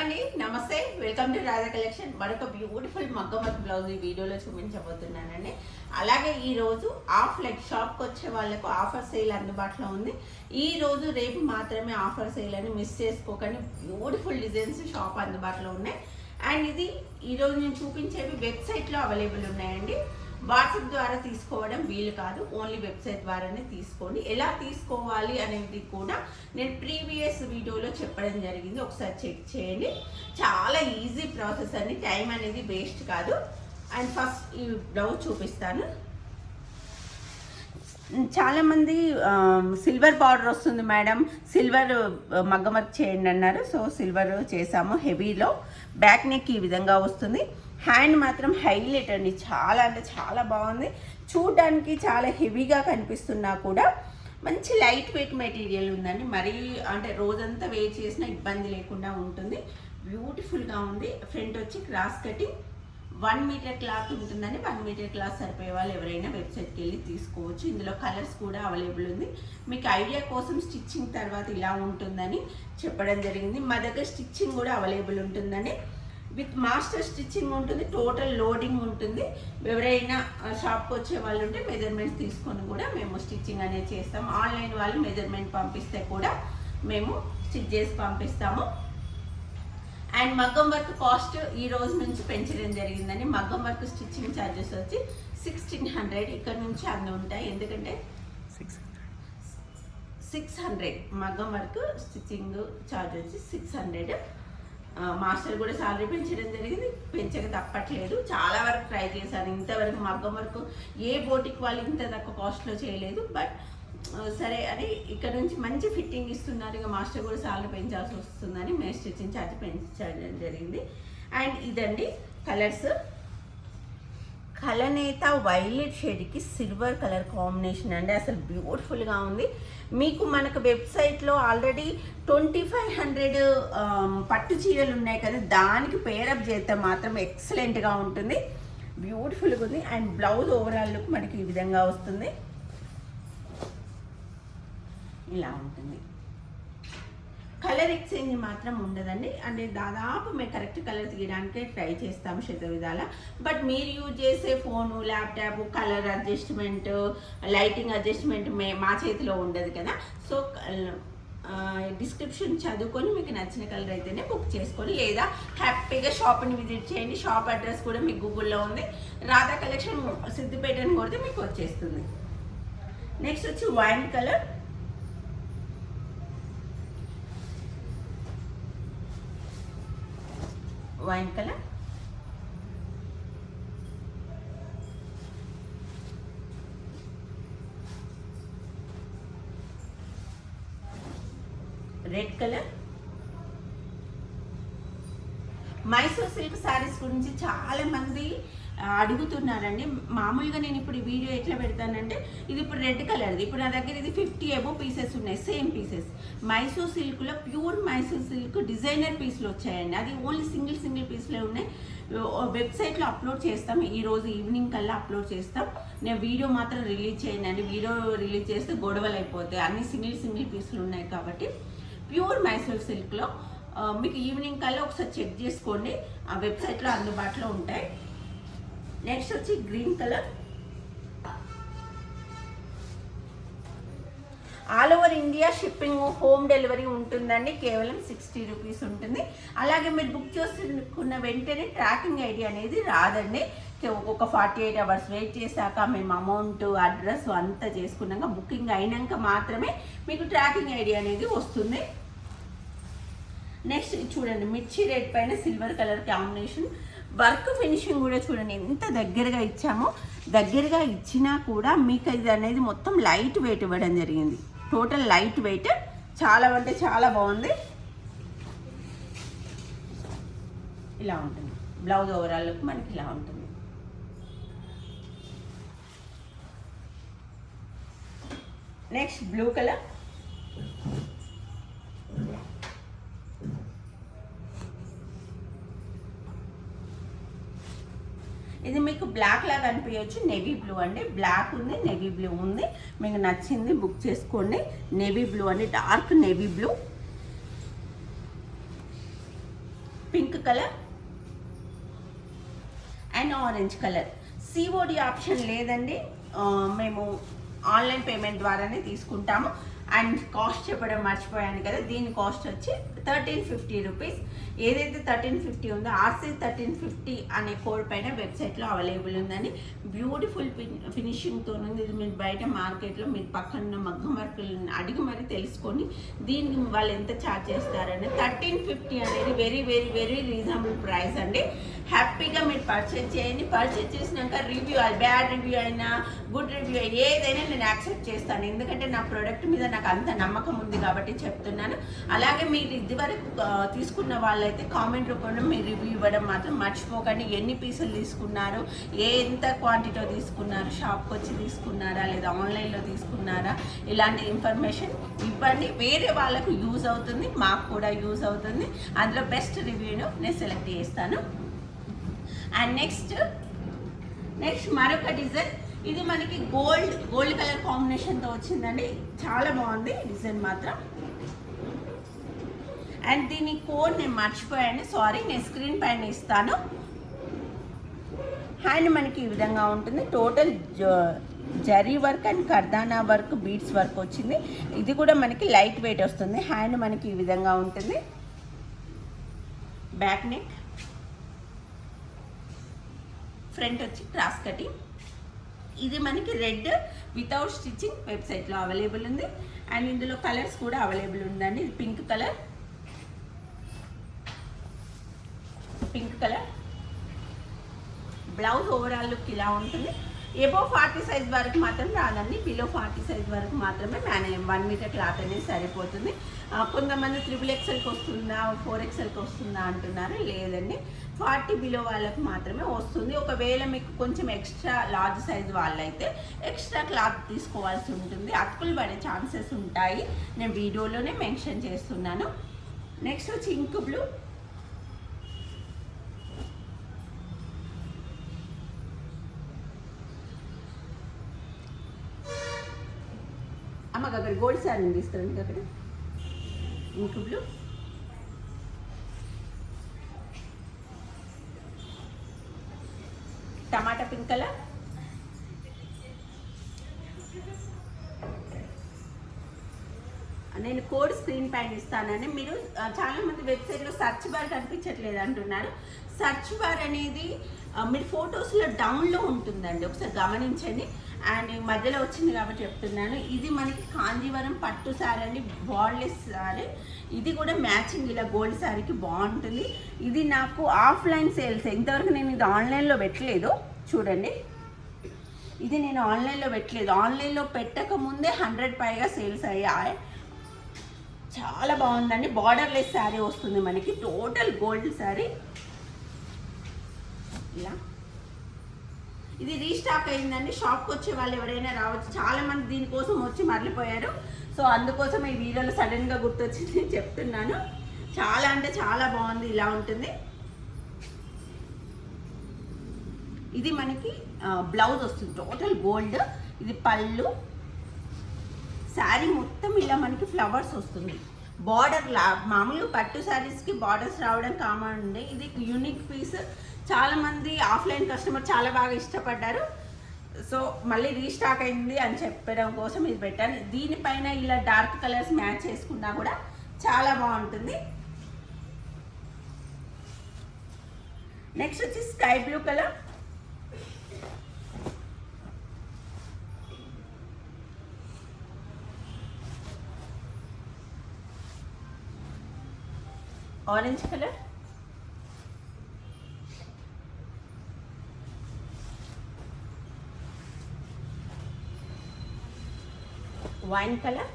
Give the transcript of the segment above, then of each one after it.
అండి నమస్తే. Welcome to Radha collection మరొక బ్యూటిఫుల్ మగ్గమత్ బ్లౌజ్ ఈ వీడియోలో చూపించబోతున్నానండి. అలాగే ఈరోజు ఆఫ్ లైక్ షాప్కి వచ్చే వాళ్ళకు ఆఫర్ సేల్ అందుబాటులో ఉంది. ఈ రోజు రేపు మాత్రమే ఆఫర్ సేల్ అని మిస్ చేసుకోకండి. బ్యూటిఫుల్ డిజైన్స్ షాప్ అందుబాటులో ఉన్నాయి. అండ్ ఇది ఈరోజు నేను చూపించేవి వెబ్సైట్లో అవైలబుల్ ఉన్నాయండి. వాట్సాప్ ద్వారా తీసుకోవడం వీలు కాదు. ఓన్లీ వెబ్సైట్ ద్వారానే తీసుకోండి. ఎలా తీసుకోవాలి అనేది కూడా నేను ప్రీవియస్ వీడియోలో చెప్పడం జరిగింది. ఒకసారి చెక్ చేయండి. చాలా ఈజీ ప్రాసెస్ అండి. టైం అనేది వేస్ట్ కాదు. అండ్ ఫస్ట్ ఈ బ్లౌజ్ చూపిస్తాను. చాలామంది సిల్వర్ బార్డర్ వస్తుంది మేడం. సిల్వర్ మగ్గమగ్ వర్క్ చేయండి అన్నారు. సో సిల్వర్ చేసాము హెవీలో. బ్యాక్ నెక్ ఈ విధంగా వస్తుంది. హ్యాండ్ మాత్రం హైలైట్ అండి. చాలా అంటే చాలా బాగుంది. చూడడానికి చాలా హెవీగా కనిపిస్తున్నా కూడా మంచి లైట్ వెయిట్ మెటీరియల్ ఉందండి. మరీ అంటే రోజంతా వెయిట్ చేసినా ఇబ్బంది లేకుండా ఉంటుంది. బ్యూటిఫుల్గా ఉంది. ఫ్రంట్ వచ్చి cross cutting. One metre cloth ఉంటుందండి. వన్ మీటర్ క్లాత్ సరిపోయే వాళ్ళు ఎవరైనా వెబ్సైట్కి వెళ్ళి తీసుకోవచ్చు. ఇందులో కలర్స్ కూడా అవైలబుల్ ఉంది. మీకు ఐడియా కోసం స్టిచ్చింగ్ తర్వాత ఇలా ఉంటుందని చెప్పడం జరిగింది. మా దగ్గర స్టిచ్చింగ్ కూడా అవైలబుల్ ఉంటుందండి. విత్ మాస్టర్ స్టిచ్చింగ్ ఉంటుంది టోటల్ లోడింగ్ ఉంటుంది. ఎవరైనా షాప్కి వచ్చే వాళ్ళు ఉంటే మెజర్మెంట్స్ తీసుకొని కూడా మేము స్టిచ్చింగ్ అనేది చేస్తాం. ఆన్లైన్ వాళ్ళు మెజర్మెంట్ పంపిస్తే కూడా మేము స్టిచ్ చేసి పంపిస్తాము. అండ్ మగ్గం వర్క్ కాస్ట్ ఈ రోజు నుంచి పెంచడం జరిగిందని మగ్గం వర్క్ స్టిచ్చింగ్ ఛార్జెస్ వచ్చి సిక్స్టీన్ హండ్రెడ్ ఇక్కడ నుంచి అన్నీ ఉంటాయి. ఎందుకంటే సిక్స్ హండ్రెడ్ మగ్గం వర్క్ స్టిచ్చింగ్ ఛార్జ్ వచ్చి సిక్స్ హండ్రెడ్ మాస్టర్ కూడా సాలరీ పెంచడం జరిగింది. పెంచక తప్పట్లేదు. చాలా వరకు ట్రై చేశాను. ఇంతవరకు మగ్గం వరకు ఏ బోటిక్ వాళ్ళు ఇంత తక్కువ కాస్ట్లో చేయలేదు. బట్ సరే అని ఇక్కడ నుంచి మంచి ఫిట్టింగ్ ఇస్తున్నారు. ఇక మాస్టర్ కూడా సాలరీ పెంచాల్సి వస్తుందని మేము స్టిచ్చింగ్ ఛార్జ్ పెంచడం జరిగింది. అండ్ ఇదండి కలర్స్ కలనేత వైలెట్ షేడ్కి సిల్వర్ కలర్ కాంబినేషన్ అండి. అసలు బ్యూటిఫుల్గా ఉంది. మీకు మనకు వెబ్సైట్లో ఆల్రెడీ ట్వంటీ ఫైవ్ హండ్రెడ్ పట్టు చీరలు ఉన్నాయి కదా దానికి పేరప్ చేస్తే మాత్రం ఎక్సలెంట్గా ఉంటుంది. బ్యూటిఫుల్గా ఉంది. అండ్ బ్లౌజ్ ఓవరాల్ లుక్ మనకి ఈ విధంగా వస్తుంది. ఇలా ఉంటుంది. కలర్ ఎక్స్చేంజ్ మాత్రం ఉండదండి. అంటే దాదాపు మేము కరెక్ట్ కలర్ తీయడానికే ట్రై చేస్తాము శత విధాల బట్ మీరు యూజ్ చేసే phone laptop colour adjustment lighting adjustment మే మా చేతిలో ఉండదు కదా. సో డిస్క్రిప్షన్ చదువుకొని మీకు నచ్చిన కలర్ అయితేనే బుక్ చేసుకొని లేదా హ్యాపీగా షాప్ని విజిట్ చేయండి. షాప్ అడ్రస్ కూడా మీకు గూగుల్లో ఉంది. రాధా కలెక్షన్ సిద్దిపేట అని కొడితే మీకు వచ్చేస్తుంది. నెక్స్ట్ వచ్చి wine colour. Wine colour red colour Mysore silk saris గురించి చాలా మంది అడుగుతున్నారండి. మామూలుగా నేను ఇప్పుడు ఈ వీడియో ఎట్లా పెడతానంటే ఇది ఇప్పుడు రెడ్ కలర్ది ఇప్పుడు నా దగ్గర ఇది ఫిఫ్టీ ఎబో పీసెస్ ఉన్నాయి సేమ్ పీసెస్. మైసూర్ సిల్క్లో ప్యూర్ మైసూర్ సిల్క్ డిజైనర్ పీస్లు వచ్చాయండి. అది ఓన్లీ సింగిల్ సింగిల్ పీస్లో ఉన్నాయి. వెబ్సైట్లో అప్లోడ్ చేస్తాం. ఈరోజు ఈవినింగ్ కల్లా అప్లోడ్ చేస్తాం. నేను వీడియో మాత్రం రిలీజ్ చేయండి వీడియో రిలీజ్ చేస్తే గొడవలు అయిపోతాయి. అన్ని సింగిల్ సింగిల్ పీసులు ఉన్నాయి కాబట్టి. ప్యూర్ మైసూర్ సిల్క్లో మీకు ఈవినింగ్ కల్లా ఒకసారి చెక్ చేసుకోండి. ఆ వెబ్సైట్లో అందుబాటులో ఉంటాయి. నెక్స్ట్ వచ్చి green colour all over India shipping home delivery ఉంటుందండి. కేవలం సిక్స్టీ రూపీస్ ఉంటుంది. అలాగే మీరు బుక్ చేసుకున్న వెంటనే ట్రాకింగ్ ఐడి అనేది రాదండి. ఒక ఫార్టీ ఎయిట్ అవర్స్ వెయిట్ చేశాక మేము అమౌంట్ అడ్రస్ అంతా చేసుకున్నాక బుకింగ్ అయినాక మాత్రమే మీకు ట్రాకింగ్ ఐడి అనేది వస్తుంది. నెక్స్ట్ చూడండి మిర్చి రెడ్ పైన silver colour combination work finishing కూడా చూడండి ఎంత దగ్గరగా ఇచ్చామో దగ్గరగా ఇచ్చినా కూడా మీకు ఇది అనేది మొత్తం లైట్ వెయిట్ ఇవ్వడం జరిగింది. టోటల్ లైట్ వెయిట్ చాలా అంటే చాలా బాగుంది. ఇలా ఉంటుంది. బ్లౌజ్ ఓవరాల్ మనకి ఇలా ఉంటుంది. నెక్స్ట్ బ్లూ కలర్ ఇది మీకు బ్లాక్ లాగా అనిపించవచ్చు. నెవీ బ్లూ అండి. బ్లాక్ ఉంది నెవీ బ్లూ ఉంది. మీకు నచ్చింది బుక్ చేసుకోండి. నెవీ బ్లూ అండి. Dark navy blue pink colour and orange colour COD option లేదండి. మేము ఆన్లైన్ పేమెంట్ ద్వారానే తీసుకుంటాము. అండ్ కాస్ట్ చెప్పడం మర్చిపోయాను కదా దీని కాస్ట్ వచ్చి థర్టీన్ ఫిఫ్టీ రూపీస్. ఏదైతే థర్టీన్ ఫిఫ్టీ ఉందో ఆర్సీ థర్టీన్ ఫిఫ్టీ అనే కోడ్ పైన వెబ్సైట్లో అవైలబుల్ ఉందండి. బ్యూటిఫుల్ ఫినిషింగ్తో ఉంది. ఇది మీరు బయట మార్కెట్లో మీరు పక్కన ఉన్న మగ్గ మార్కులను అడిగి మరి తెలుసుకొని దీనికి వాళ్ళు ఎంత ఛార్జ్ చేస్తారని. థర్టీన్ ఫిఫ్టీ అనేది very very very reasonable price అండి. హ్యాపీగా మీరు పర్చేజ్ చేయండి. పర్చేజ్ చేసినాక రివ్యూ అది బ్యాడ్ రివ్యూ అయినా గుడ్ రివ్యూ ఏదైనా నేను యాక్సెప్ట్ చేస్తాను. ఎందుకంటే నా ప్రోడక్ట్ మీద నాకు అంత నమ్మకం ఉంది కాబట్టి చెప్తున్నాను. అలాగే మీరు ఇదివరకు తీసుకున్న వాళ్ళైతే కామెంట్ రూపంలో మీరు రివ్యూ ఇవ్వడం మాత్రం మర్చిపోకండి. ఎన్ని పీసులు తీసుకున్నారు ఏ ఎంత క్వాంటిటీలో తీసుకున్నారు షాప్కి వచ్చి తీసుకున్నారా లేదా ఆన్లైన్లో తీసుకున్నారా ఇలాంటి ఇన్ఫర్మేషన్ ఇవ్వండి. వేరే వాళ్ళకు యూజ్ అవుతుంది మాకు కూడా యూజ్ అవుతుంది. అందులో బెస్ట్ రివ్యూను నేను సెలెక్ట్ చేస్తాను. అండ్ నెక్స్ట్ నెక్స్ట్ మరొక డిజైన్ ఇది మనకి గోల్డ్ గోల్డ్ కలర్ కాంబినేషన్తో వచ్చిందండి. చాలా బాగుంది డిజైన్ మాత్రం. అండ్ దీని కోడ్ నేను మర్చిపోయాను. సారీ నేను స్క్రీన్ పైన ఇస్తాను. హ్యాండ్ మనకి ఈ విధంగా ఉంటుంది. Total zari work and కర్దానా work beads work వచ్చింది. ఇది కూడా మనకి లైట్ వెయిట్ వస్తుంది. హ్యాండ్ మనకి ఈ విధంగా ఉంటుంది. బ్యాక్ నెక్ ఫ్రంట్ వచ్చి క్రాస్ కటింగ్. ఇది మనకి రెడ్ వితౌట్ స్టిచ్చింగ్ వెబ్సైట్లో అవైలబుల్ ఉంది. అండ్ ఇందులో కలర్స్ కూడా అవైలబుల్ ఉందండి. ఇది pink colour. Pink colour. Blouse overall look ఇలా ఉంటుంది. ఎబో ఫార్టీ సైజ్ వరకు మాత్రం రాదండి. బిలో ఫార్టీ సైజ్ వరకు మాత్రమే మేనే వన్ మీటర్ క్లాత్ అనేది సరిపోతుంది. కొంతమంది త్రిబుల్ ఎక్సెల్కి వస్తుందా ఫోర్ ఎక్సెల్కి వస్తుందా అంటున్నారు. లేదండి. ఫార్టీ బిలో వాళ్ళకు మాత్రమే వస్తుంది. ఒకవేళ మీకు కొంచెం ఎక్స్ట్రా లార్జ్ సైజ్ వాళ్ళైతే ఎక్స్ట్రా క్లాత్ తీసుకోవాల్సి ఉంటుంది. అతుకులు పడే ఛాన్సెస్ ఉంటాయి. నేను వీడియోలోనే మెన్షన్ చేస్తున్నాను. నెక్స్ట్ వచ్చి ఇంక్ బ్లూ మాకు అక్కడ గోల్డ్ శారీ తీసుకురండి అక్కడ? Ink tomato pink colour? నేను కోడ్ స్క్రీన్ పైన ఇస్తానని మీరు చాలామంది చాలా మంది వెబ్సైట్లో సర్చ్ బార్ కనిపించట్లేదు అంటున్నారు. సర్చ్ బార్ అనేది మీరు ఫొటోస్లో డౌన్లో ఉంటుందండి ఒకసారి గమనించండి. అండ్ మధ్యలో వచ్చింది కాబట్టి చెప్తున్నాను. ఇది మనకి కాంజీవరం పట్టు శారీ అండి బార్లెస్ శారీ ఇది కూడా మ్యాచింగ్ ఇలా గోల్డ్ శారీకి బాగుంటుంది. ఇది నాకు ఆఫ్లైన్ సేల్స్. ఇంతవరకు నేను ఇది ఆన్లైన్లో పెట్టలేదు. చూడండి. ఇది నేను ఆన్లైన్లో పెట్టలేదు. ఆన్లైన్లో పెట్టక ముందే హండ్రెడ్ పైగా సేల్స్ అయ్యాయి. చాలా బాగుందండి. బార్డర్లెస్ శారీ వస్తుంది మనకి. టోటల్ గోల్డ్ శారీ ఇలా. ఇది రీస్టాక్ అయిందండి. షాప్కి వచ్చే వాళ్ళు ఎవరైనా రావచ్చు. చాలా మంది దీనికోసం వచ్చి మరలిపోయారు. సో అందుకోసం ఈ వీడియోలో సడన్గా గుర్తొచ్చింది నేను చెప్తున్నాను. చాలా అంటే చాలా బాగుంది. ఇలా ఉంటుంది. ఇది మనకి బ్లౌజ్ వస్తుంది. టోటల్ గోల్డ్ ఇది పళ్ళు. శారీ మొత్తం ఇలా మనకి ఫ్లవర్స్ వస్తుంది. బార్డర్ లా మామూలు పట్టు శారీస్కి బార్డర్స్ రావడం కామన్ ఉంది ఇది యూనిక్ పీస్ చాలామంది ఆఫ్లైన్ కస్టమర్ చాలా బాగా ఇష్టపడ్డారు. సో మళ్ళీ రీస్టాక్ అయింది అని చెప్పడం కోసం ఇది పెట్టాను. దీనిపైన ఇలా డార్క్ కలర్స్ మ్యాచ్ చేసుకున్నా కూడా చాలా బాగుంటుంది. నెక్స్ట్ వచ్చి sky blue colour. Orange colour. Wine colour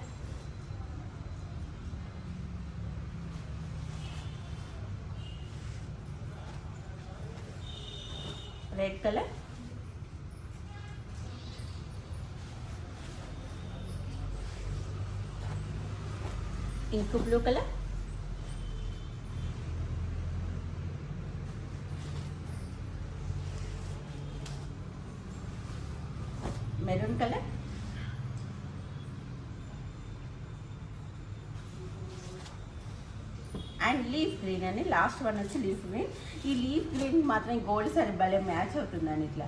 red colour ink blue colour maroon colour and leaf green అని లాస్ట్ వన్ వచ్చి లీఫ్ గ్రీన్ ఈ లీఫ్ గ్రీన్ మాత్రం గోల్డ్ సారీ భలే మ్యాచ్ అవుతుందని ఇట్లా.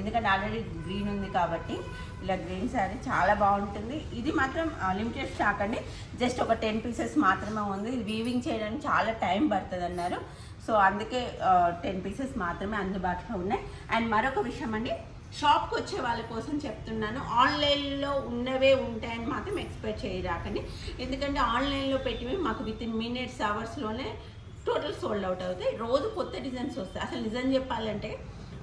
ఎందుకంటే ఆల్రెడీ గ్రీన్ ఉంది కాబట్టి ఇలా గ్రీన్ శారీ చాలా బాగుంటుంది. ఇది మాత్రం లిమిటెడ్ స్టాక్ అండి. జస్ట్ ఒక టెన్ పీసెస్ మాత్రమే ఉంది. ఇది వీవింగ్ చేయడానికి చాలా టైం పడుతుంది అన్నారు. సో అందుకే టెన్ పీసెస్ మాత్రమే అందుబాటులో ఉన్నాయి. అండ్ మరొక విషయం అండి. షాప్కి వచ్చే వాళ్ళ కోసం చెప్తున్నాను. ఆన్లైన్లో ఉన్నవే ఉంటాయని మాత్రం ఎక్స్పెక్ట్ చేయరాకండి. ఎందుకంటే ఆన్లైన్లో పెట్టివి మాకు విత్ ఇన్ మినిట్స్ అవర్స్లోనే టోటల్ సోల్డ్ అవుట్ అవుతాయి. రోజు కొత్త డిజైన్స్ వస్తాయి. అసలు నిజం చెప్పాలంటే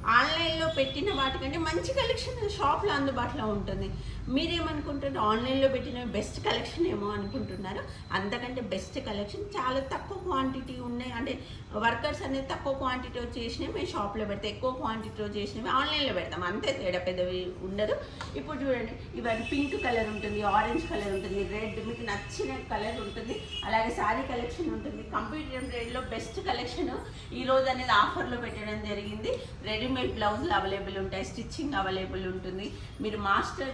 ఆన్లైన్లో పెట్టిన వాటికంటే మంచి కలెక్షన్ షాప్లో అందుబాటులో ఉంటుంది. మీరేమనుకుంటున్నారు? ఆన్లైన్లో పెట్టిన బెస్ట్ కలెక్షన్ ఏమో అనుకుంటున్నారు? అంతకంటే బెస్ట్ కలెక్షన్ చాలా తక్కువ క్వాంటిటీ ఉన్నాయి. అంటే వర్కర్స్ అనేది తక్కువ క్వాంటిటీ చేసినవి మేము షాప్లో పెడతాం. ఎక్కువ క్వాంటిటీలో చేసినవి ఆన్లైన్లో పెడతాం. అంతే తేడా పెద్దవి ఉండదు. ఇప్పుడు చూడండి ఇవన్నీ పింక్ కలర్ ఉంటుంది ఆరెంజ్ కలర్ ఉంటుంది రెడ్ మీకు నచ్చిన కలర్ ఉంటుంది. అలాగే శారీ కలెక్షన్ ఉంటుంది. కంప్యూటర్ ఎంబ్రాయిడరీలో బెస్ట్ కలెక్షన్ ఈ రోజు అనేది ఆఫర్లో పెట్టడం జరిగింది. రెడీమేడ్ బ్లౌజులు అవైలబుల్ ఉంటాయి స్టిచ్చింగ్ అవైలబుల్ ఉంటుంది. మీరు మాస్టర్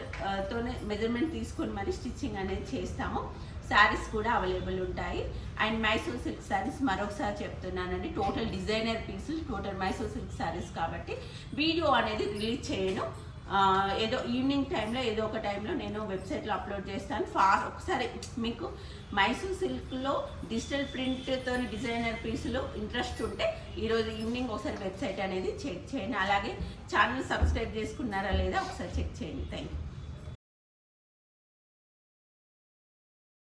తోనే మెజర్మెంట్ తీసుకొని మరి స్టిచ్చింగ్ అనేది చేస్తాము. శారీస్ కూడా అవైలబుల్ ఉంటాయి. అండ్ మైసూర్ సిల్క్ శారీస్ మరొకసారి చెప్తున్నానండి. టోటల్ డిజైనర్ పీసులు టోటల్ మైసూర్ సిల్క్ శారీస్ కాబట్టి వీడియో అనేది రిలీజ్ చేయను. ఏదో ఈవినింగ్ టైంలో ఏదో ఒక టైంలో నేను వెబ్సైట్లో అప్లోడ్ చేస్తాను. ఫాస్ట్ ఒకసారి మీకు మైసూర్ సిల్క్లో డిజిటల్ ప్రింట్తో డిజైనర్ పీసులు ఇంట్రెస్ట్ ఉంటే ఈరోజు ఈవినింగ్ ఒకసారి వెబ్సైట్ అనేది చెక్ చేయండి. అలాగే ఛానల్ సబ్స్క్రైబ్ చేసుకున్నారా లేదా ఒకసారి చెక్ చేయండి. Thank you